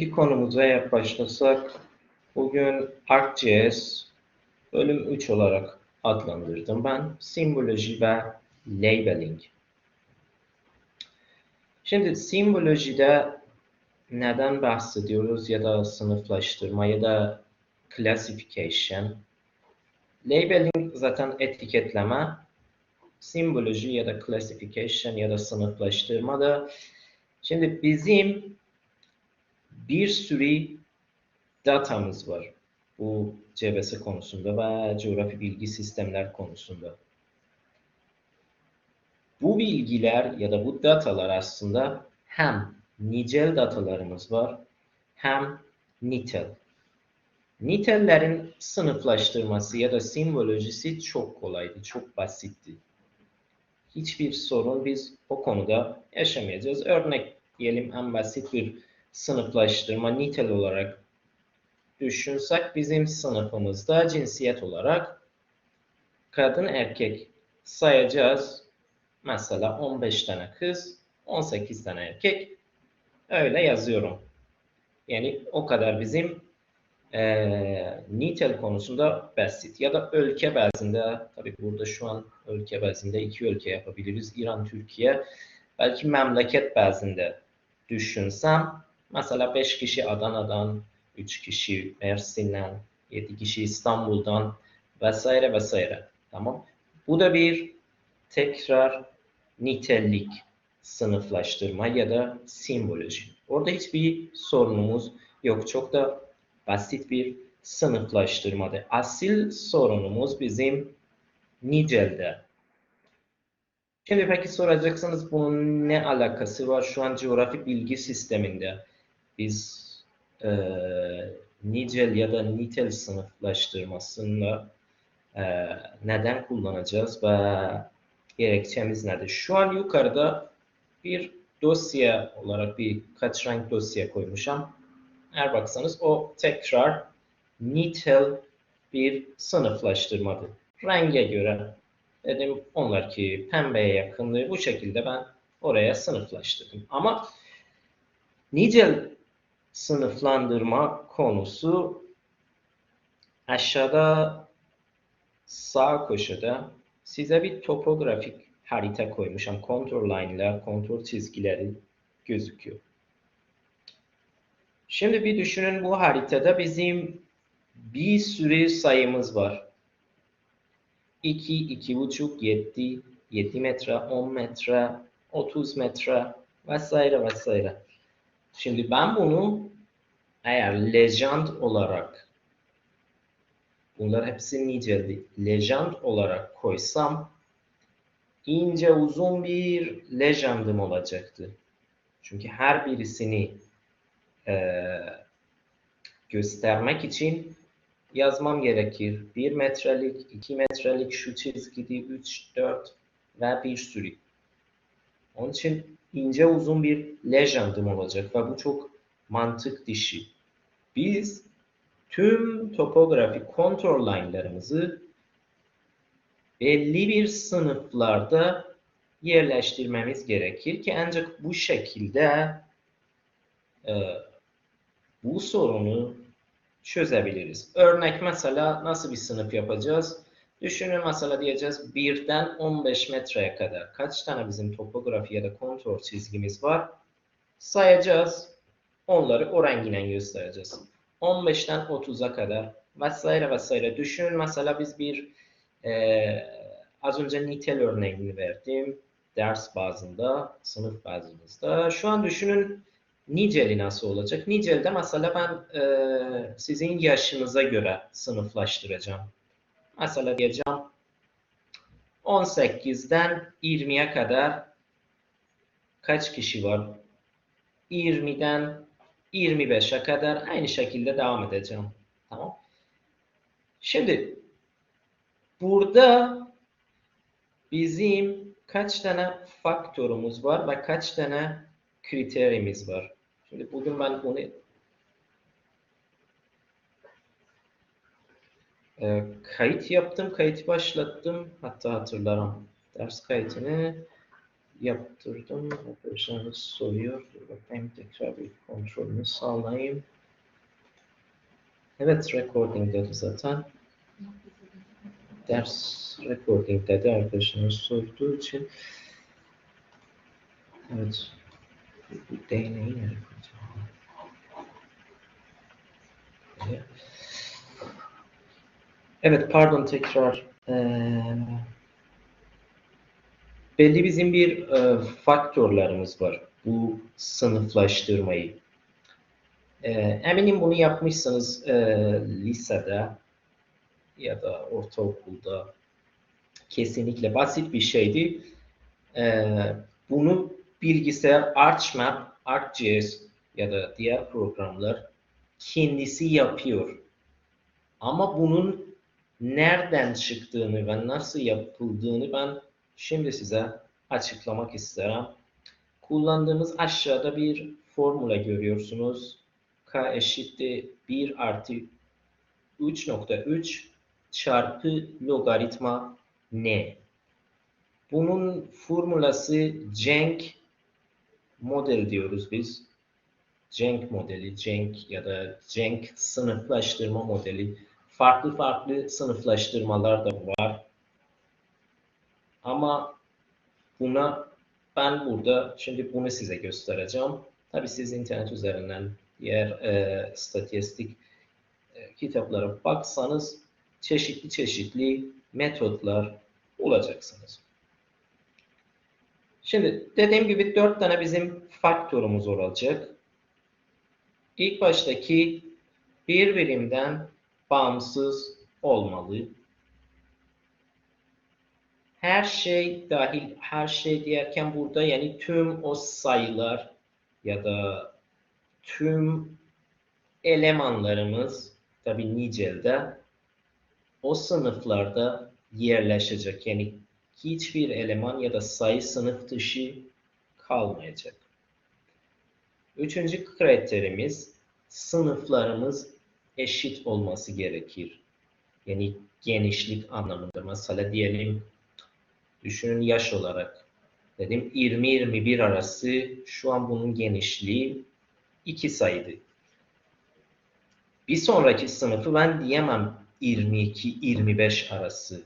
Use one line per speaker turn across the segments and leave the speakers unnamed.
Bugünkü konumuza başlasak, bugün ArcGIS bölüm 3 olarak adlandırdım ben. Simboloji ve labeling. Şimdi simbolojide neden bahsediyoruz ya da sınıflaştırma ya da classification. Labeling zaten etiketleme. Simboloji ya da classification ya da sınıflaştırma da şimdi bizim bir sürü datamız var bu CBS konusunda ve coğrafi bilgi sistemler konusunda. Bu bilgiler ya da bu datalar aslında hem nicel datalarımız var hem nitel. Nitellerin sınıflaştırması ya da simbolojisi çok kolaydı, çok basitti. Hiçbir sorun biz o konuda yaşamayacağız. Örnek diyelim en basit bir sınıflaştırma nitel olarak düşünsek bizim sınıfımızda cinsiyet olarak kadın erkek sayacağız. Mesela 15 tane kız, 18 tane erkek öyle yazıyorum. Yani o kadar bizim e, nitel konusunda basit. Ya da ülke bazında, tabii burada şu an ülke bazında iki ülke yapabiliriz. İran, Türkiye. Belki memleket bazında düşünsem Mesela 5 kişi Adana'dan, 3 kişi Mersin'den, 7 kişi İstanbul'dan vesaire vesaire. Tamam. Bu da bir tekrar nitelik sınıflaştırma ya da simboloji. Orada hiçbir sorunumuz yok. Çok da basit bir sınıflaştırmada. Asil sorunumuz bizim nicelde. Şimdi peki soracaksınız bunun ne alakası var şu an coğrafi bilgi sisteminde? Biz e, nicel ya da nitel sınıflaştırmasını e, neden kullanacağız ve gerekçemiz nedir? Şu an yukarıda bir dosya olarak bir kaç renk dosya koymuşum. Eğer baksanız o tekrar nitel bir sınıflaştırmadır. Renge göre dedim onlar ki pembeye yakınlığı bu şekilde ben oraya sınıflaştırdım. Ama nicel sınıflandırma konusu aşağıda sağ köşede size bir topografik harita koymuşum. Kontur line'ler, kontur çizgileri gözüküyor. Şimdi bir düşünün bu haritada bizim bir sürü sayımız var. 2, 2,5, 7, 7 metre, 10 metre, 30 metre vesaire vesaire. Şimdi ben bunu eğer legend olarak bunlar hepsi niceldi. Legend olarak koysam ince uzun bir legendim olacaktı. Çünkü her birisini e, göstermek için yazmam gerekir. 1 metrelik, 2 metrelik şu çizgidi, 3, 4 ve bir sürü. Onun için ince uzun bir legendim olacak ve bu çok mantık dişi. Biz tüm topografik kontrol line'larımızı belli bir sınıflarda yerleştirmemiz gerekir ki ancak bu şekilde e, bu sorunu çözebiliriz. Örnek mesela nasıl bir sınıf yapacağız? Düşünün mesela diyeceğiz 1'den 15 metreye kadar kaç tane bizim topografi ya da kontrol çizgimiz var? Sayacağız. Onları o rengiyle göstereceğiz. 15'ten 30'a kadar vesaire vesaire. Düşünün mesela biz bir e, az önce nitel örneğini verdim. Ders bazında, sınıf bazımızda. Şu an düşünün niceli nasıl olacak? Nicelde mesela ben e, sizin yaşınıza göre sınıflaştıracağım. Mesela diyeceğim 18'den 20'ye kadar kaç kişi var? 20'den 25'e kadar aynı şekilde devam edeceğim. Tamam. Şimdi burada bizim kaç tane faktörümüz var ve kaç tane kriterimiz var. Şimdi bugün ben bunu e, kayıt yaptım, kayıt başlattım. Hatta hatırlarım. Ders kayıtını yaptırdım. Arkadaşlarımız soruyor. Hem tekrar bir kontrolünü sağlayayım. Evet, recording dedi zaten. Ders recording dedi arkadaşlar sorduğu için. Evet. Nereye koyacağım? Böyle. Evet, pardon tekrar. Ee, belli bizim bir e, faktörlerimiz var. Bu sınıflaştırmayı. E, eminim bunu yapmışsınız e, lisede ya da ortaokulda. Kesinlikle basit bir şeydi. E, bunu bilgisayar ArchMap, ArcGIS ya da diğer programlar kendisi yapıyor. Ama bunun nereden çıktığını ve nasıl yapıldığını ben şimdi size açıklamak isterim. Kullandığımız aşağıda bir formula görüyorsunuz. K eşittir 1 artı 3.3 çarpı logaritma n. Bunun formülası Cenk model diyoruz biz. Cenk modeli, Cenk ya da Cenk sınıflaştırma modeli. Farklı farklı sınıflaştırmalar da var. Ama buna ben burada şimdi bunu size göstereceğim. Tabi siz internet üzerinden diğer e, statistik e, kitaplara baksanız çeşitli çeşitli metotlar bulacaksınız. Şimdi dediğim gibi dört tane bizim faktörümüz olacak. İlk baştaki bir birimden bağımsız olmalı. Her şey dahil, her şey diyerken burada yani tüm o sayılar ya da tüm elemanlarımız tabi nicelde o sınıflarda yerleşecek. Yani hiçbir eleman ya da sayı sınıf dışı kalmayacak. Üçüncü kriterimiz sınıflarımız eşit olması gerekir. Yani genişlik anlamında. Mesela diyelim düşünün yaş olarak. Dedim 20-21 arası şu an bunun genişliği 2 sayıydı. Bir sonraki sınıfı ben diyemem 22-25 arası.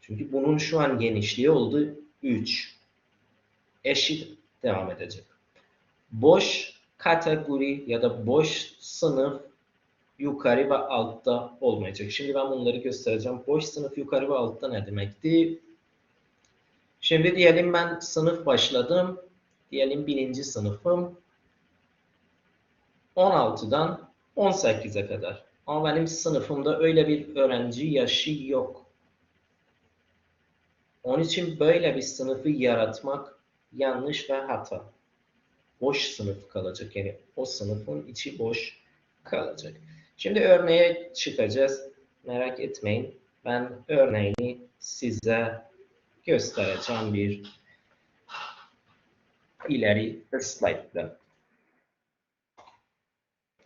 Çünkü bunun şu an genişliği oldu 3. Eşit devam edecek. Boş kategori ya da boş sınıf yukarı ve altta olmayacak. Şimdi ben bunları göstereceğim. Boş sınıf yukarı ve altta ne demekti? Şimdi diyelim ben sınıf başladım. Diyelim birinci sınıfım 16'dan 18'e kadar. Ama benim sınıfımda öyle bir öğrenci yaşı yok. Onun için böyle bir sınıfı yaratmak yanlış ve hata. Boş sınıf kalacak. Yani o sınıfın içi boş kalacak. Şimdi örneğe çıkacağız. Merak etmeyin. Ben örneğini size göstereceğim bir ileri slide'da.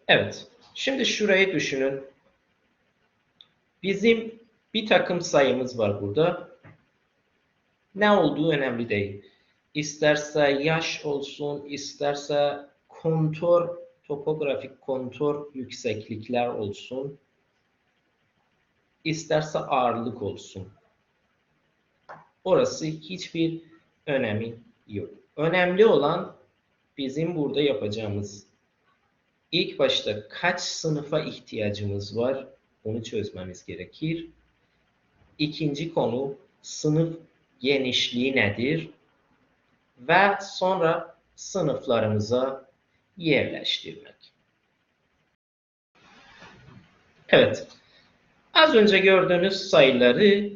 Evet. Şimdi şurayı düşünün. Bizim bir takım sayımız var burada. Ne olduğu önemli değil. İsterse yaş olsun, isterse kontur, topografik kontur yükseklikler olsun, isterse ağırlık olsun. Orası hiçbir önemi yok. Önemli olan bizim burada yapacağımız ilk başta kaç sınıfa ihtiyacımız var onu çözmemiz gerekir. İkinci konu sınıf genişliği nedir? Ve sonra sınıflarımıza yerleştirmek. Evet. Az önce gördüğünüz sayıları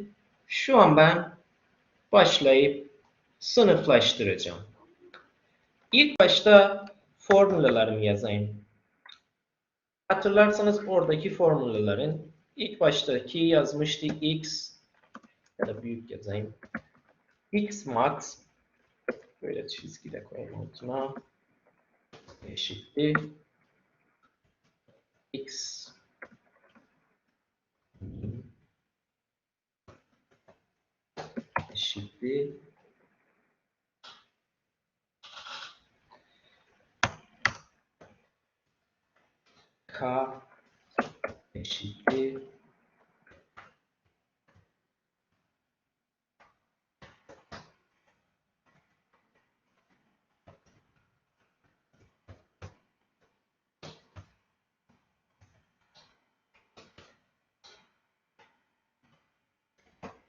şu an ben başlayıp sınıflaştıracağım. İlk başta formüllerimi yazayım. Hatırlarsanız oradaki formüllerin ilk baştaki yazmıştık x ya da büyük yazayım. x max böyle çizgide koyayım altına X. http k. Http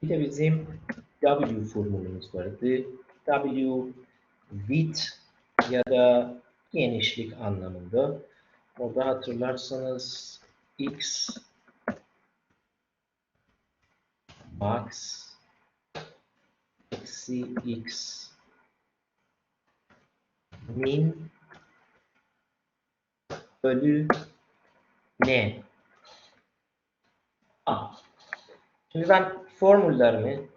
Bir de bizim W formülümüz vardı. W width ya da genişlik anlamında. Orada hatırlarsanız X max eksi X min bölü N. A. Şimdi ben formüllerimi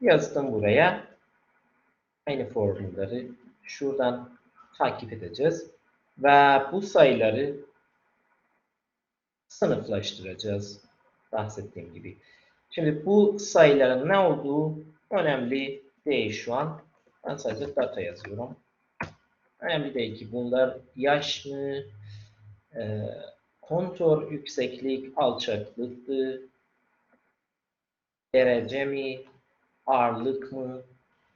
yazdım buraya. Aynı formülleri şuradan takip edeceğiz. Ve bu sayıları sınıflaştıracağız. Bahsettiğim gibi. Şimdi bu sayıların ne olduğu önemli değil şu an. Ben sadece data yazıyorum. Önemli değil ki bunlar yaş mı, e, kontur yükseklik, alçaklıktı, derece mi, ağırlık mı,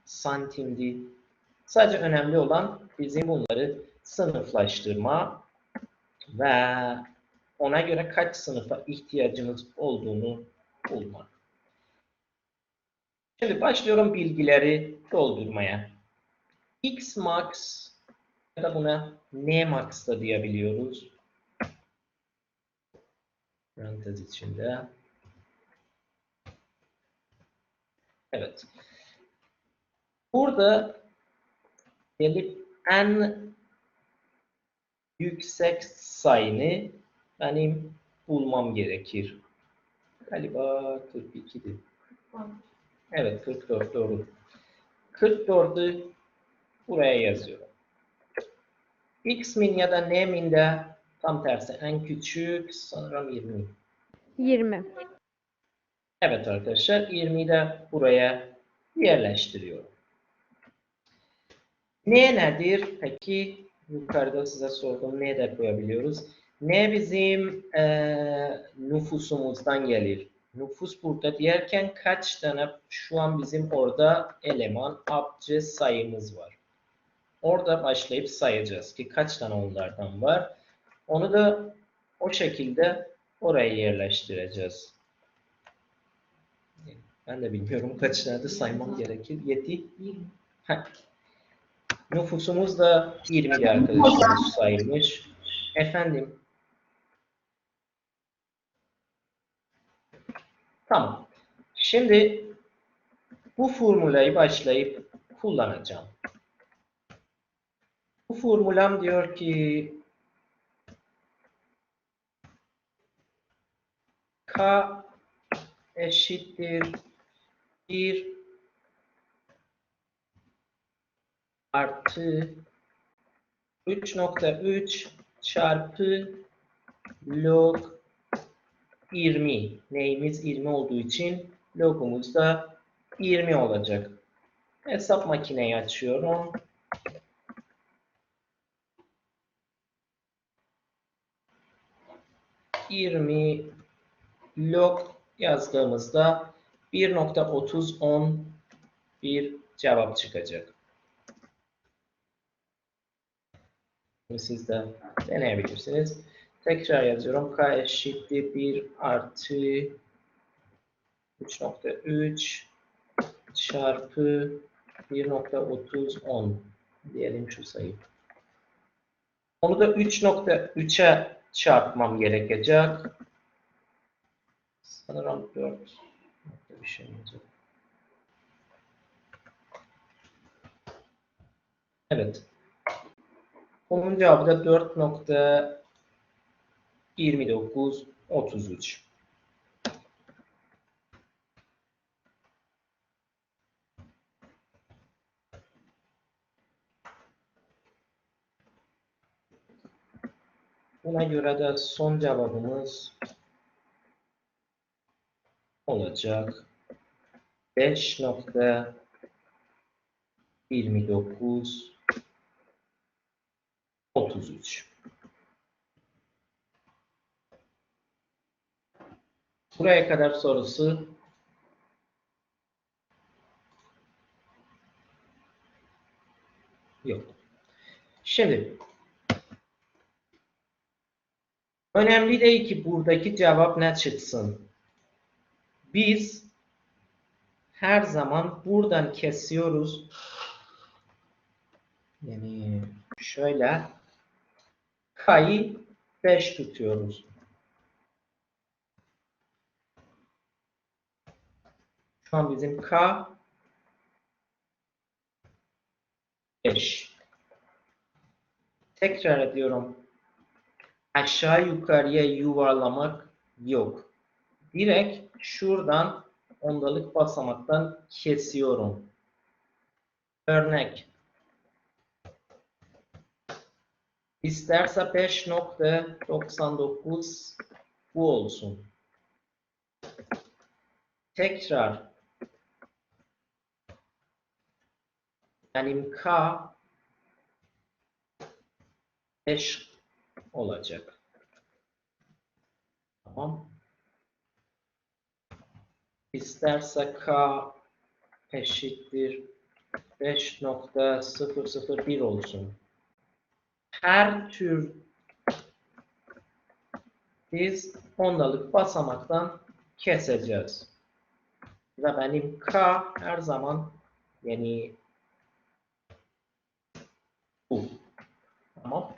santimdi. Sadece önemli olan bizim bunları sınıflaştırma ve ona göre kaç sınıfa ihtiyacımız olduğunu bulmak. Şimdi başlıyorum bilgileri doldurmaya. X max ya da buna N max da diyebiliyoruz. Parantez içinde. Evet. Burada gelip en yüksek sayını benim bulmam gerekir. Galiba 42'di. Evet 44 doğru. 44'ü buraya yazıyorum. X min ya da N min de tam tersi en küçük sanırım 20.
20.
Evet arkadaşlar 20'yi de buraya yerleştiriyorum. Ne nedir? Peki yukarıda size sordum ne de koyabiliyoruz. Ne bizim e, nüfusumuzdan gelir. Nüfus burada diyerken kaç tane şu an bizim orada eleman abce sayımız var. Orada başlayıp sayacağız ki kaç tane onlardan var. Onu da o şekilde oraya yerleştireceğiz. Ben de bilmiyorum kaç tane de saymam gerekir. Yeti. Ha. Nüfusumuz da 20 arkadaşlar sayılmış. Efendim. Tamam. Şimdi bu formülayı başlayıp kullanacağım. Bu formülam diyor ki K eşittir 1 artı 3.3 çarpı log 20. Neyimiz 20 olduğu için logumuz da 20 olacak. Hesap makineyi açıyorum. Yirmi log yazdığımızda 1.3010 bir cevap çıkacak. Siz de deneyebilirsiniz. Tekrar yazıyorum. K eşittir 1 artı 3.3 çarpı 1.3010 diyelim şu sayı. Onu da 3.3'e çarpmam gerekecek. Sanırım 4 bir şey olacak. Evet. Onun cevabı da 4.2933. Buna göre de son cevabımız olacak. 5.29 33. Buraya kadar sorusu yok. Şimdi önemli değil ki buradaki cevap ne çıksın. Biz her zaman buradan kesiyoruz. Yani şöyle k'yı 5 tutuyoruz. Şu an bizim k 5. Tekrar ediyorum. Aşağı yukarıya yuvarlamak yok. Direkt şuradan ondalık basamaktan kesiyorum. Örnek. İsterse 5.99 bu olsun. Tekrar benim K 5 olacak. Tamam. İsterse K eşittir 5.001 olsun. Her tür biz ondalık basamaktan keseceğiz. Ve benim K her zaman yani bu. Tamam.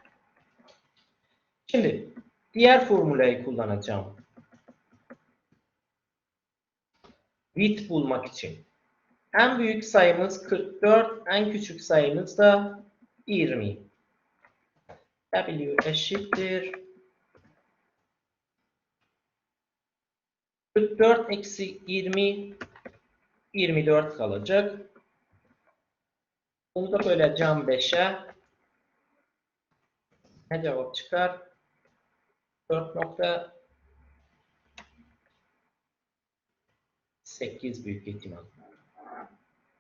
Şimdi diğer formülayı kullanacağım. Bit bulmak için. En büyük sayımız 44, en küçük sayımız da 20. W eşittir 44 eksi 20 24 kalacak. Bunu da böleceğim 5'e. Ne cevap çıkar? 4.8 büyük ihtimal.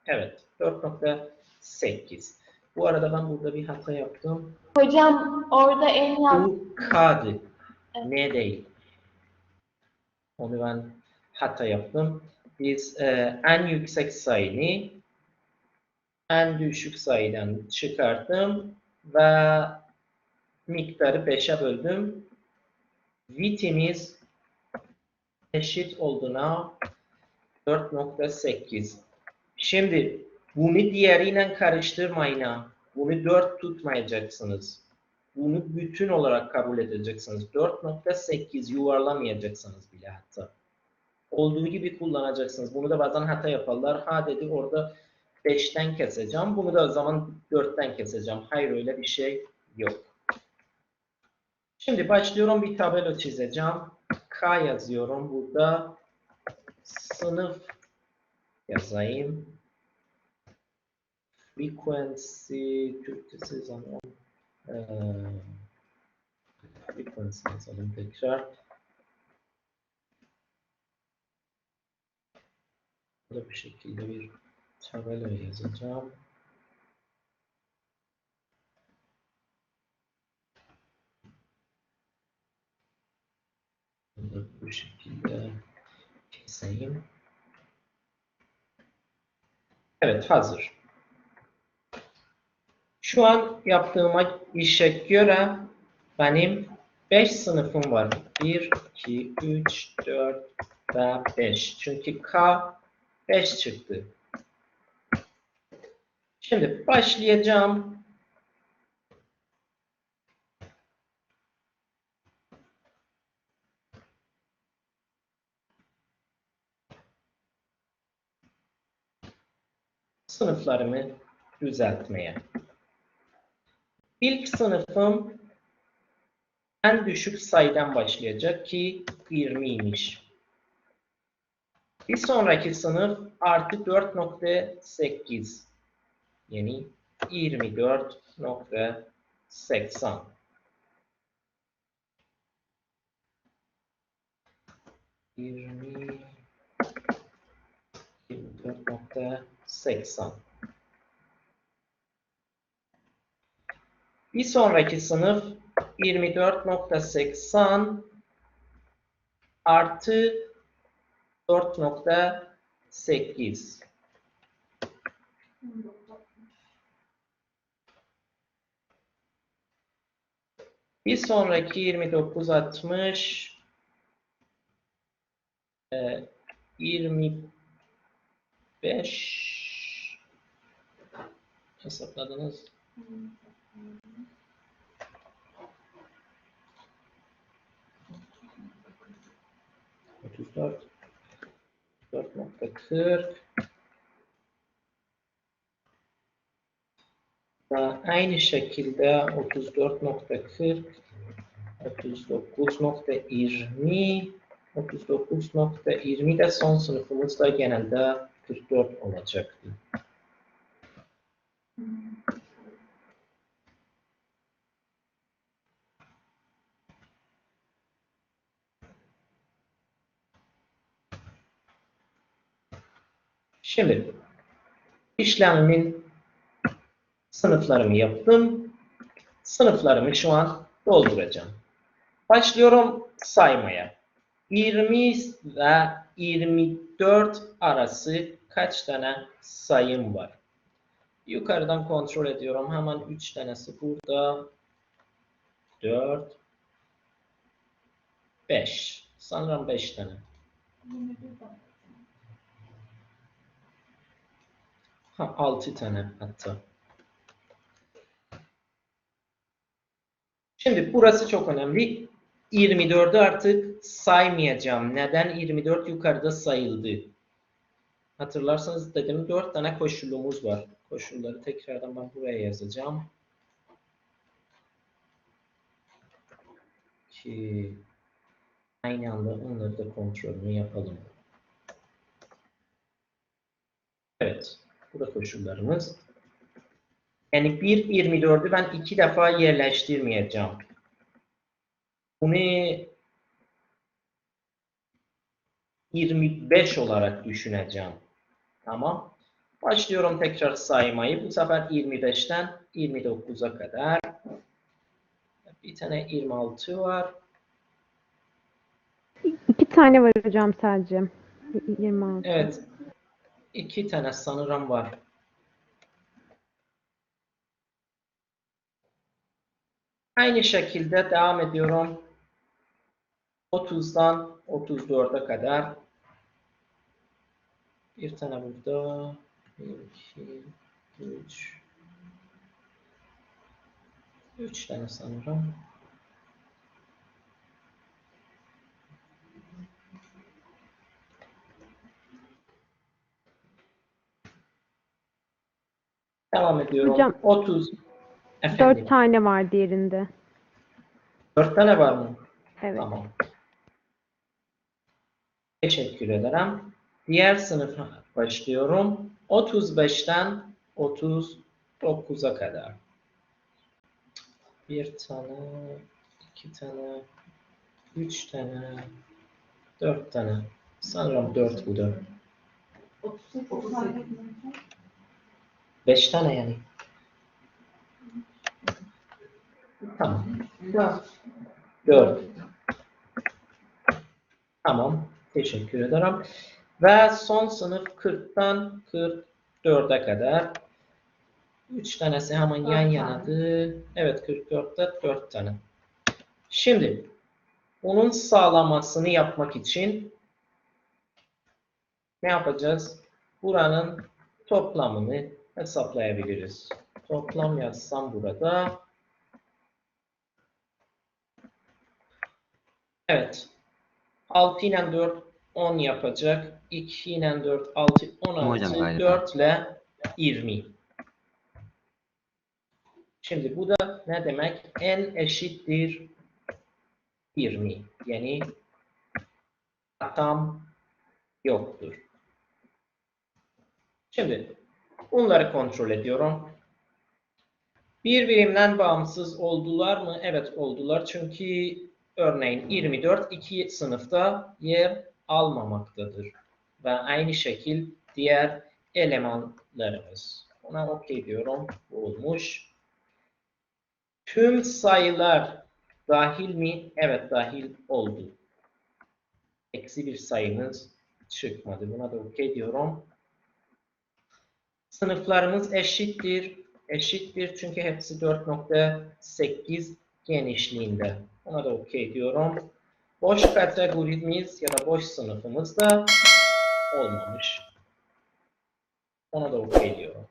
Evet. 4.8. Bu arada ben burada bir hata yaptım.
Hocam orada en yaz
Bu K'dı. Ne değil. Onu ben hata yaptım. Biz e, en yüksek sayını en düşük sayıdan çıkarttım ve miktarı 5'e böldüm. Vitimiz eşit olduğuna 4.8. Şimdi bunu diğeriyle karıştırmayın. Bunu 4 tutmayacaksınız. Bunu bütün olarak kabul edeceksiniz. 4.8 yuvarlamayacaksınız bile hatta. Olduğu gibi kullanacaksınız. Bunu da bazen hata yaparlar. Ha dedi orada 5'ten keseceğim. Bunu da zaman 4'ten keseceğim. Hayır öyle bir şey yok. Şimdi başlıyorum bir tabelo çizeceğim. K yazıyorum. Burada sınıf yazayım. Frequency Türkçesi zaman ee, frequency yazalım tekrar. Burada bir şekilde bir tabela yazacağım. Bunu bu şekilde keseyim. Evet hazır. Şu an yaptığım işe göre benim 5 sınıfım var. 1, 2, 3, 4 ve 5. Çünkü K 5 çıktı. Şimdi başlayacağım. Sınıflarımı düzeltmeye. İlk sınıfım en düşük sayıdan başlayacak ki 20'ymiş. Bir sonraki sınıf artı 4.8 yani 24.80 20 24.80 Bir sonraki sınıf 24.80 artı 4.8 Bir sonraki 29.60 e, 25 hesapladınız. Otuz dört. Dört nokta kırk. Aynı şekilde 34.40 39.20 39.20 de son sınıfımızda genelde 44 olacaktı. Şimdi işlemimin sınıflarımı yaptım. Sınıflarımı şu an dolduracağım. Başlıyorum saymaya. 20 ve 24 arası kaç tane sayım var? Yukarıdan kontrol ediyorum. Hemen 3 tanesi burada. 4 5. Sanırım 5 tane. Ha 6 tane hatta. Şimdi burası çok önemli. 24'ü artık saymayacağım. Neden? 24 yukarıda sayıldı. Hatırlarsanız dedim 4 tane koşulumuz var. Koşulları tekrardan ben buraya yazacağım. Ki aynı anda onları da kontrolünü yapalım. Evet. Bu da koşullarımız. Yani 1, 24'ü ben iki defa yerleştirmeyeceğim. Bunu 25 olarak düşüneceğim. Tamam. Başlıyorum tekrar saymayı. Bu sefer 25'ten 29'a kadar. Bir tane 26 var.
İki tane var hocam sadece. Y- 26.
Evet. İki tane sanırım var. Aynı şekilde devam ediyorum. 30'dan 34'e kadar. Bir tane burada. 1, 2, 3. 3 tane sanırım. Devam ediyorum.
Hocam,
30. Efendim.
Dört tane var diğerinde.
4 tane var mı?
Evet.
Tamam. Teşekkür ederim. Diğer sınıfa başlıyorum. 35'ten 39'a kadar. Bir tane, iki tane, üç tane, dört tane. Sanırım dört bu da. Beş tane yani. Tamam. Dört. Tamam. Teşekkür ederim. Ve son sınıf 40'tan 44'e kadar. 3 tanesi hemen yan yanadı. Evet 44'te 4 tane. Şimdi bunun sağlamasını yapmak için ne yapacağız? Buranın toplamını hesaplayabiliriz. Toplam yazsam burada. Evet. 6 ile 4 10 yapacak. 2 ile 4 6 16
Hocam galiba.
4 ile 20. Şimdi bu da ne demek? n eşittir 20. Yani tam yoktur. Şimdi bunları kontrol ediyorum. Birbirinden bağımsız oldular mı? Evet oldular. Çünkü örneğin 24 iki sınıfta yer almamaktadır. Ve aynı şekil diğer elemanlarımız. Ona okey diyorum. Olmuş. Tüm sayılar dahil mi? Evet dahil oldu. Eksi bir sayımız Çıkmadı. Buna da okey diyorum. Sınıflarımız eşittir. Eşittir çünkü hepsi 4.8 genişliğinde. Buna da okey diyorum. Boş kategorimiz ya da boş sınıfımız da olmamış. Ona da okey diyorum.